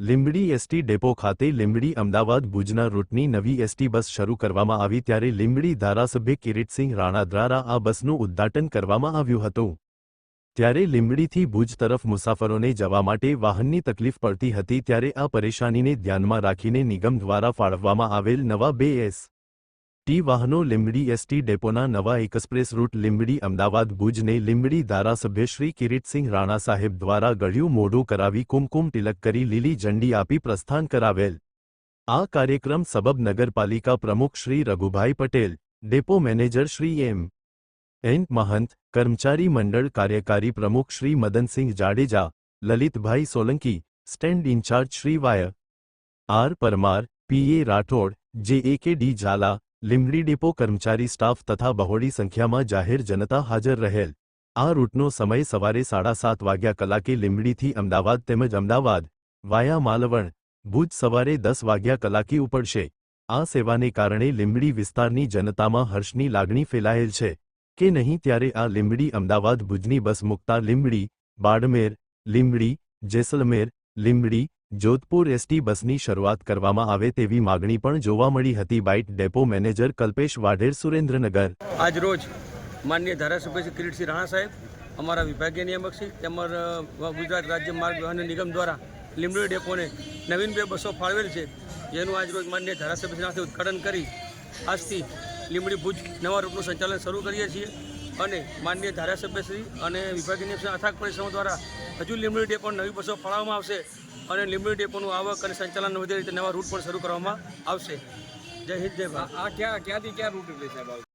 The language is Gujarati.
લીંબડી એસટી ડેપો ખાતે લીંબડી અમદાવાદ ભુજના રૂટની નવી એસટી બસ શરૂ કરવામાં આવી ત્યારે લીંબડી ધારાસભ્ય કિરીટસિંહ રાણા દ્વારા આ બસનું ઉદ્ઘાટન કરવામાં આવ્યું હતું. ત્યારે લીંબડીથી ભુજ તરફ મુસાફરોને જવા માટે વાહનની તકલીફ પડતી હતી ત્યારે આ પરેશાનીને ધ્યાનમાં રાખીને નિગમ દ્વારા ફાળવવામાં આવેલ નવા બે એસ ટી વાહનો લીંબડી એસટી ડેપોના નવા એક્સપ્રેસ રૂટ લીંબડી અમદાવાદ ભુજને લીંબડી ધારાસભ્ય શ્રી કિરીટસિંહ રાણા સાહેબ દ્વારા ગળ્યું મોઢું કરાવી કુમકુમ તિલક કરી લીલી ઝંડી આપી પ્રસ્થાન કરાવેલ. આ કાર્યક્રમ સબબ નગરપાલિકા પ્રમુખ Shri Raghubhai Patel, depot manager Shri M. N. Mahant, કર્મચારી મંડળ કાર્યકારી પ્રમુખ Shri Madansinh Jadeja, Lalitbhai Solanki, stand incharge Shri Y. R. Parmar PA Rathod, J. A. K. D. Zala Limbdi depot કર્મચારી સ્ટાફ તથા બહોળી સંખ્યામાં જાહેર જનતા હાજર રહેલ. આ રૂટનો સમય સવારે સાડા સાત વાગ્યા કલાકે લીંબડીથી અમદાવાદ તેમજ અમદાવાદ, વાયા માલવણ, ભુજ સવારે દસ વાગ્યા કલાકે ઉપડશે. આ સેવાને કારણે લીંબડી વિસ્તારની જનતામાં હર્ષની લાગણી ફેલાયેલ છે. કે નહીં ત્યારે આ લીંબડી અમદાવાદ ભુજની બસ મુકતા લીંબડી, બાડમેર, લીંબડી, જેસલમેર, લીંબડી જોધપુર એસટી બસની શરૂઆત કરવામાં આવે તેવી માગણી પણ જોવા મળી હતી bite depot manager Kalpesh Vadher Surendranagar. આજ રોજ માનનીય ધારાસભ્ય શ્રી કિરીટસિંહ રાણા સાહેબ, અમારા વિભાગીય નિયામક શ્રી તેમજ ગુજરાત રાજ્ય માર્ગ વાહન નિગમ દ્વારા લીંબડી ડેપોને નવીન બે બસો ફાળવેલ છે. જેનું આજ રોજ માનનીય ધારાસભ્યશ્રી ઉદ્ઘાટન કરી. આજથી લીંબડી ભુજ નવા રૂટનું સંચાલન શરૂ કરીએ છીએ. અને માનનીય ધારાસભ્યશ્રી અને વિભાગીય નિયામક અથાગ પરિશ્રમો દ્વારા હજુ લીંબડી ડેપો નવી બસો ફાળવવામાં આવશે અને લીંબડી ડેપોનું આવક અને સંચાલન વધે રીતે નવા રૂટ પણ શરૂ કરવામાં આવશે. જય હિન્દ, જય ભારત. આ ક્યાં ક્યાંથી ક્યાં રૂટ એટલે સાહેબ